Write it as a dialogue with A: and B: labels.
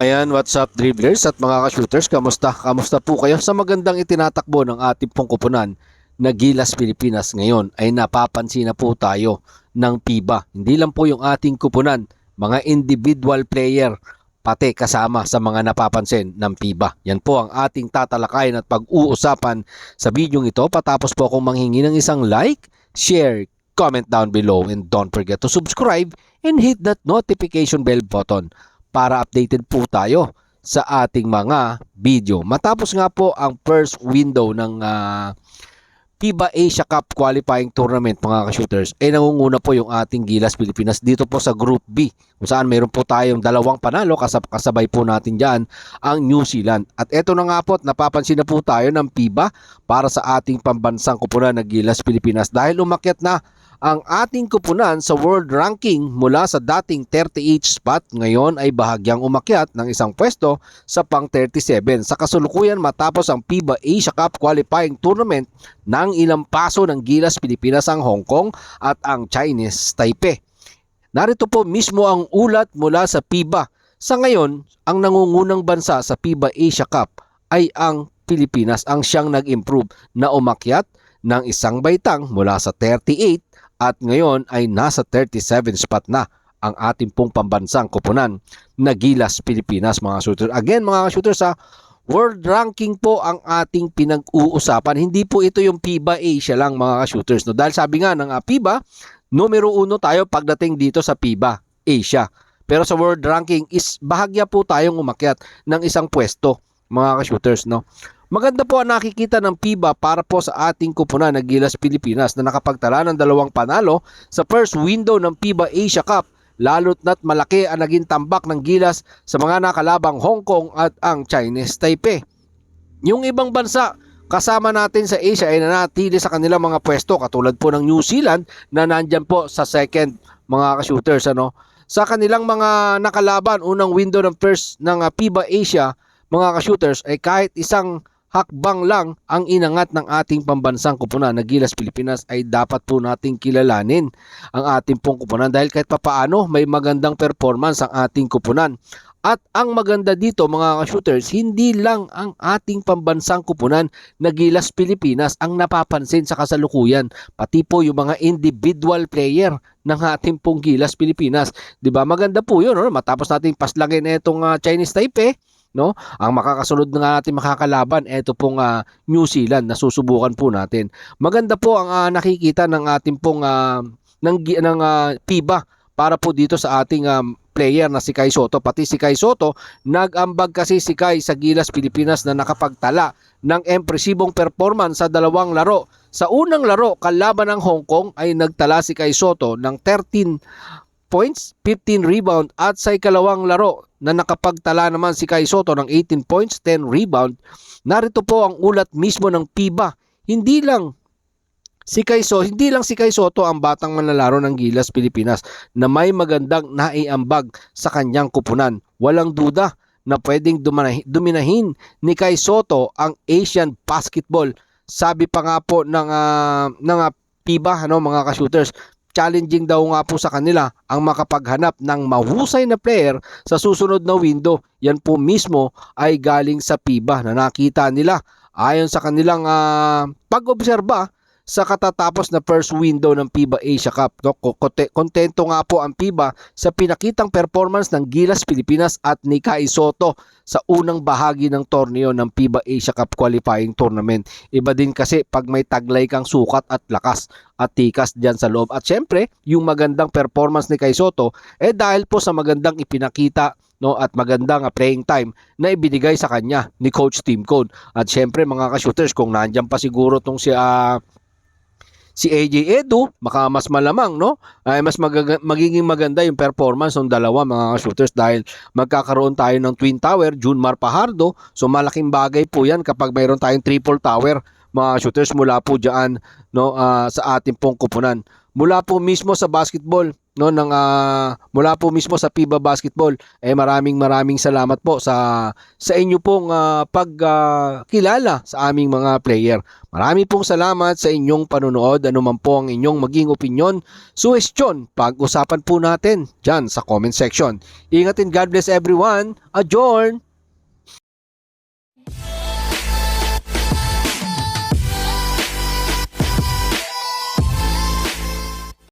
A: Ayan, what's up dribblers at mga ka-shooters? Kamusta? Kamusta po kayo sa magandang itinatakbo ng ating pong kupunan na Gilas Pilipinas ngayon ay napapansin na po tayo ng PIBA. Hindi lang po yung ating kupunan, mga individual player pati kasama sa mga napapansin ng PIBA. Yan po ang ating tatalakayin at pag-uusapan sa video ito patapos po akong manghingi ng isang like, share, comment down below and don't forget to subscribe and hit that notification bell button para updated po tayo sa ating mga video. Matapos nga po ang first window ng ah, FIBA Asia Cup qualifying tournament mga ka-shooters, ay nangunguna po yung ating Gilas Pilipinas dito po sa Group B kung saan mayroon po tayong dalawang panalo kasab kasabay po natin dyan ang New Zealand. At eto na nga po at napapansin na po tayo ng FIBA para sa ating pambansang kupunan ng Gilas Pilipinas dahil umakyat na ang ating kupunan sa world ranking mula sa dating 38 spot ngayon ay bahagyang umakyat ng isang pwesto sa pang 37 sa kasulukuyan matapos ang FIBA Asia Cup qualifying tournament ng ilang paso ng Gilas Pilipinas ang Hong Kong at ang Chinese Taipei. Narito po mismo ang ulat mula sa FIBA. Sa ngayon, ang nangungunang bansa sa FIBA Asia Cup ay ang Pilipinas ang siyang nag-improve na umakyat ng isang baitang mula sa 38 at ngayon ay nasa 37 spot na ang ating pong pambansang kupunan na Gilas Pilipinas mga shooters. Again mga shooters sa world ranking po ang ating pinag-uusapan. Hindi po ito yung FIBA Asia lang mga shooters. No? Dahil sabi nga ng uh, FIBA, numero uno tayo pagdating dito sa FIBA Asia. Pero sa world ranking is bahagya po tayong umakyat ng isang pwesto mga ka-shooters. No? Maganda po ang nakikita ng FIBA para po sa ating kupunan na Gilas Pilipinas na nakapagtala ng dalawang panalo sa first window ng FIBA Asia Cup lalo't na't malaki ang naging tambak ng Gilas sa mga nakalabang Hong Kong at ang Chinese Taipei. Yung ibang bansa kasama natin sa Asia ay nanatili sa kanilang mga pwesto katulad po ng New Zealand na nandyan po sa second mga ka-shooters ano. Sa kanilang mga nakalaban unang window ng first ng uh, FIBA Asia mga ka-shooters ay kahit isang hakbang lang ang inangat ng ating pambansang kupunan na Gilas Pilipinas ay dapat po nating kilalanin ang ating pong kupunan dahil kahit papaano may magandang performance ang ating kupunan. At ang maganda dito mga shooters, hindi lang ang ating pambansang kupunan na Gilas Pilipinas ang napapansin sa kasalukuyan, pati po yung mga individual player ng ating pong Gilas Pilipinas. 'Di ba? Maganda po 'yun, no? Matapos nating paslagin itong uh, Chinese Taipei, no? Ang makakasunod na natin makakalaban ito pong uh, New Zealand na susubukan po natin. Maganda po ang uh, nakikita ng ating pong uh, ng ng uh, para po dito sa ating um, player na si Kai Soto. Pati si Kai Soto, nag-ambag kasi si Kai sa Gilas Pilipinas na nakapagtala ng impresibong performance sa dalawang laro. Sa unang laro, kalaban ng Hong Kong ay nagtala si Kai Soto ng 13 points, 15 rebound at sa ikalawang laro na nakapagtala naman si Kai Soto ng 18 points, 10 rebound. Narito po ang ulat mismo ng PIBA. Hindi lang Si Kaiso, hindi lang si Kai Soto ang batang manlalaro ng Gilas Pilipinas na may magandang naiambag sa kanyang kupunan. Walang duda na pwedeng duminahin ni Kai Soto ang Asian basketball. Sabi pa nga po ng uh, ng uh, FIBA ano mga ka-shooters, challenging daw nga po sa kanila ang makapaghanap ng mahusay na player sa susunod na window. Yan po mismo ay galing sa FIBA na nakita nila ayon sa kanilang uh, pag-obserba sa katatapos na first window ng FIBA Asia Cup. No? Kontento nga po ang FIBA sa pinakitang performance ng Gilas Pilipinas at ni Kai Soto sa unang bahagi ng torneo ng FIBA Asia Cup qualifying tournament. Iba din kasi pag may taglay kang sukat at lakas at tikas diyan sa loob. At syempre, yung magandang performance ni Kai Soto eh dahil po sa magandang ipinakita no at magandang playing time na ibinigay sa kanya ni Coach Tim Cone. At syempre mga ka-shooters kung nandiyan pa siguro tong si uh, si AJ Edu, baka mas malamang, no? Ay mas mag- magiging maganda yung performance ng dalawa mga shooters dahil magkakaroon tayo ng Twin Tower, Junmar Pajardo. So malaking bagay po yan kapag mayroon tayong triple tower mga shooters mula po diyan no uh, sa ating pong kupunan. Mula po mismo sa basketball no ng ah, mula po mismo sa FIBA basketball eh maraming maraming salamat po sa sa inyo pong ah, pagkilala sa aming mga player. Marami pong salamat sa inyong panonood. Ano man po ang inyong maging opinion, suwestyon, pag-usapan po natin dyan sa comment section. Ingatin, God bless everyone. Adjourn!